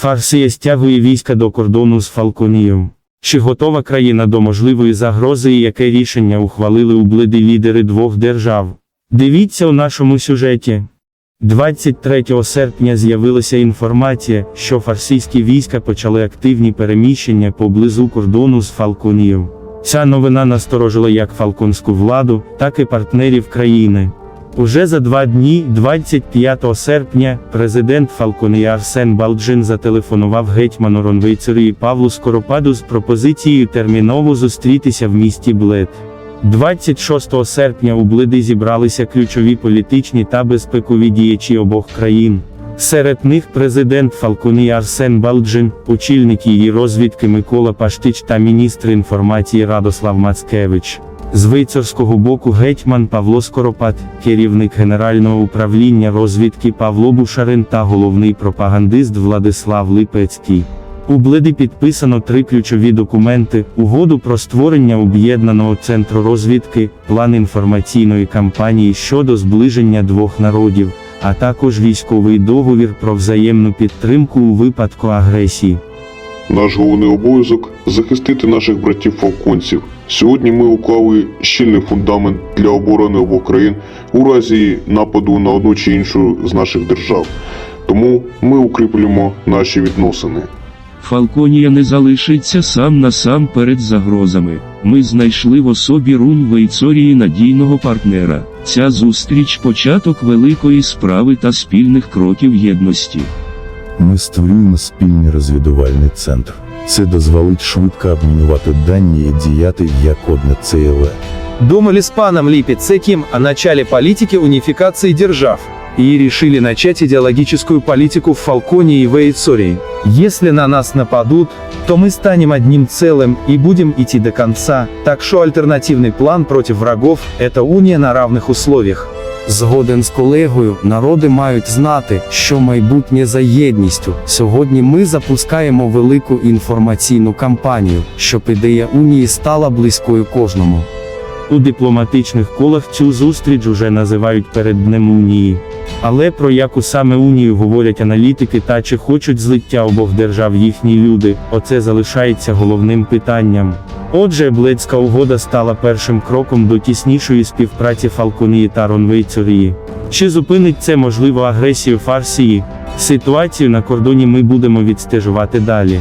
Фарсія стягує війська до кордону з Фалконією. Чи готова країна до можливої загрози і яке рішення ухвалили ублиди лідери двох держав? Дивіться у нашому сюжеті. 23 серпня з'явилася інформація, що фарсійські війська почали активні переміщення поблизу кордону з Фалконією. Ця новина насторожила як фалконську владу, так і партнерів країни. Уже за два дні, 25 серпня, президент Фалконії Арсен Балджин зателефонував гетьману Ронвейцерії Павлу Скоропаду з пропозицією терміново зустрітися в місті Блед. 26 серпня у Бледи зібралися ключові політичні та безпекові діячі обох країн. Серед них президент Фалконії Арсен Балджин, очільник її розвідки Микола Паштич та міністр інформації Радослав Мацкевич. З вейцерського боку гетьман Павло Скоропад, керівник Генерального управління розвідки Павло Бушарин та головний пропагандист Владислав Липецький. У Бледі підписано три ключові документи: угоду про створення об'єднаного центру розвідки, план інформаційної кампанії щодо зближення двох народів, а також військовий договір про взаємну підтримку у випадку агресії. Наш головний обов'язок захистити наших братів-фалконців. Сьогодні ми уклали щільний фундамент для оборони обох країн у разі нападу на одну чи іншу з наших держав. Тому ми укріплюємо наші відносини. Фалконія не залишиться сам на сам перед загрозами. Ми знайшли в особі Рунь Вейцорії надійного партнера. Ця зустріч початок великої справи та спільних кроків єдності. Ми створюємо спільний розвідувальний центр. Це дозволить швидко обмінювати дані і діяти як одне ЦЛ. Думали с паном Липецеким о начале политики унификации держав и решили начать идеологическую политику в Фалконии и Вейцории. Если на нас нападут, то мы станем одним целым и будем идти до конца, так что альтернативный план против врагов – это уния на равных условиях. Згоден з колегою, народи мають знати, що майбутнє за єдністю. Сьогодні ми запускаємо велику інформаційну кампанію, щоб ідея унії стала близькою кожному. У дипломатичних колах цю зустріч уже називають перед Днем Унії. Але про яку саме унію говорять аналітики та чи хочуть злиття обох держав їхні люди, оце залишається головним питанням. Отже, Блецька угода стала першим кроком до тіснішої співпраці Фалконії та Ронвейцорії. Чи зупинить це можливо агресію Фарсії? Ситуацію на кордоні ми будемо відстежувати далі.